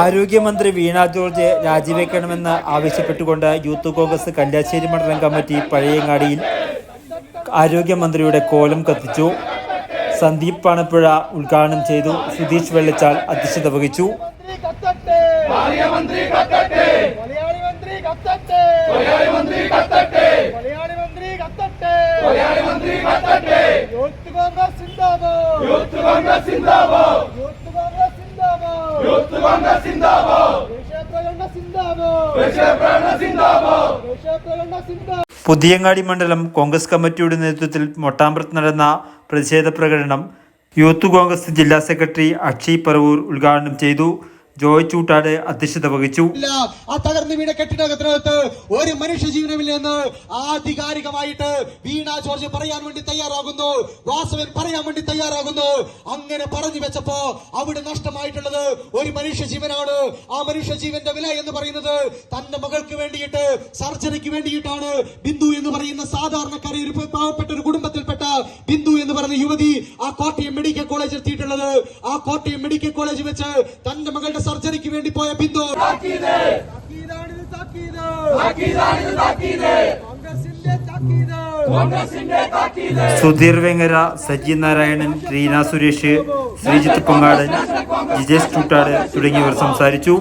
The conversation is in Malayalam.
ആരോഗ്യമന്ത്രി വീണ ജോർജ് രാജിവെക്കണമെന്ന് ആവശ്യപ്പെട്ടുകൊണ്ട് യൂത്ത് കോൺഗ്രസ് കല്യാശ്ശേരി മണ്ഡലം കമ്മിറ്റി പഴയങ്ങാടിയിൽ ആരോഗ്യമന്ത്രിയുടെ കോലം കത്തിച്ചു. സന്ദീപ് പാണപ്പുഴ ഉദ്ഘാടനം ചെയ്തു. സുധീഷ് വെള്ളിച്ചാൽ അധ്യക്ഷത വഹിച്ചു. മന്ത്രി കത്തട്ടെ. മലയാളി മന്ത്രി പുതിയങ്ങാടി മണ്ഡലം കോൺഗ്രസ് കമ്മിറ്റിയുടെ നേതൃത്വത്തിൽ മൊട്ടാമ്പ്രത്ത് നടന്ന പ്രതിഷേധ പ്രകടനം യൂത്ത് കോൺഗ്രസ് ജില്ലാ സെക്രട്ടറി അക്ഷയ് പറവൂർ ഉദ്ഘാടനം ചെയ്തു. ജോയ് ചൂട്ടാട് അധ്യക്ഷത വഹിച്ചു. ആ തകർന്നു വീണ കെട്ടിടകത്തിനകത്ത് ഒരു മനുഷ്യ ജീവനമില്ലെന്ന് ആധികാരികമായിട്ട് വീണ ജോർജ് പറയാൻ വേണ്ടി തയ്യാറാകുന്നു വാസവൻ പറയാൻ വേണ്ടി തയ്യാറാകുന്നു. അങ്ങനെ പറഞ്ഞു വെച്ചപ്പോ അവിടെ നഷ്ടമായിട്ടുള്ളത് ഒരു മനുഷ്യ ജീവനാണ്. ആ മനുഷ്യ ജീവന്റെ വില എന്ന് പറയുന്നത് തന്റെ മകൾക്ക് വേണ്ടിയിട്ട് സർജറിക്ക് വേണ്ടിയിട്ടാണ് ബിന്ദു എന്ന് പറയുന്ന സാധാരണക്കാരെ പാവപ്പെട്ട ഒരു കുടുംബത്തിൽപ്പെട്ട പറയുന്ന യുവതി ആ കോട്ടയം മെഡിക്കൽ കോളേജ് എത്തിയിട്ടുള്ളത്. ആ കോട്ടയം മെഡിക്കൽ കോളേജ് വെച്ച് തന്റെ മകളുടെ സർജറിക്ക് വേണ്ടി പോയ ബിന്ദു. സുധീർ വെങ്ങര സജി നാരായണൻ റീന സുരേഷ് ശ്രീജിത്ത് പൊങ്ങാടൻ ജിജേഷ് ചൂട്ടാട് തുടങ്ങിയവർ സംസാരിച്ചു.